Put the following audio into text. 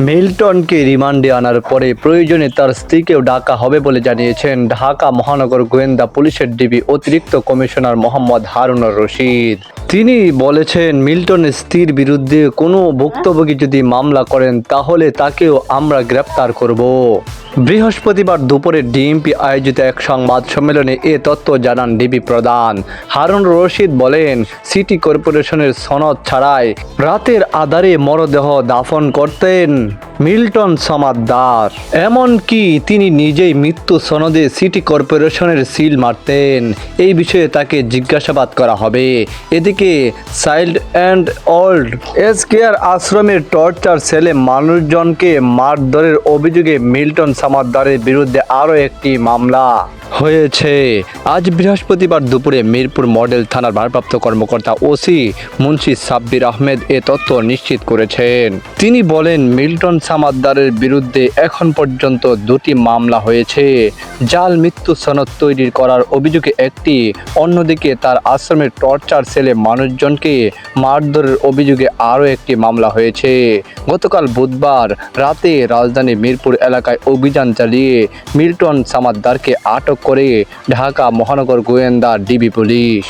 মিল্টনকে রিমান্ডে আনার পরে প্রয়োজনে তার স্ত্রীকেও ডাকা হবে বলে জানিয়েছেন ঢাকা মহানগর গোয়েন্দা পুলিশের ডিবি অতিরিক্ত কমিশনার মোহাম্মদ হারুনুর রশিদ। তিনি বলেছেন, মিল্টনের স্ত্রীর বিরুদ্ধে কোনো ভুক্তভোগী যদি মামলা করেন, তাহলে তাকেও আমরা গ্রেপ্তার করব। বৃহস্পতিবার দুপুরে ডিএমপি আয়োজিত এক সংবাদ সম্মেলনে এ তথ্য জানান ডিবি প্রধান। হারুন রশিদ বলেন, সিটি কর্পোরেশনের সনদ ছাড়াই রাতের আধারে মরদেহ দাফন করতেন। মিল্টন সমাদদার। এমনকি তিনি নিজেই মৃত্যু সনদে সিটি কর্পোরেশনের সিল মারতেন? এই বিষয়ে তাকে জিজ্ঞাসাবাদ করা হবে। এদিকে child and old age care আশ্রমের টর্চার সেলে মানুষজনকে মারধরের অভিযোগে মিল্টন সামাদ্দারের বিরুদ্ধে আরও একটি মামলা। হয়েছে। আজ বৃহস্পতিবার দুপুরে মিরপুর মডেল থানার ভারপ্রাপ্ত কর্মকর্তা ওসি মুন্সি সাব্বির আহমেদ এ তথ্য নিশ্চিত করেছেন। তিনি বলেন, মিল্টন সামাদ্দারের বিরুদ্ধে এখন পর্যন্ত দুটি মামলা হয়েছে। জাল মৃত্যু সনদ তৈরি করার অভিযোগে একটি, অন্যদিকে তার আশ্রমের টর্চার সেলে মানুষজনকে মারধরের অভিযোগে আরও একটি মামলা হয়েছে। গতকাল বুধবার রাতে রাজধানী মিরপুর এলাকায় অভিযান চালিয়ে মিল্টন সামাদ্দারকে আটক করে ঢাকা মহানগর গোয়েন্দা ডিবি পুলিশ।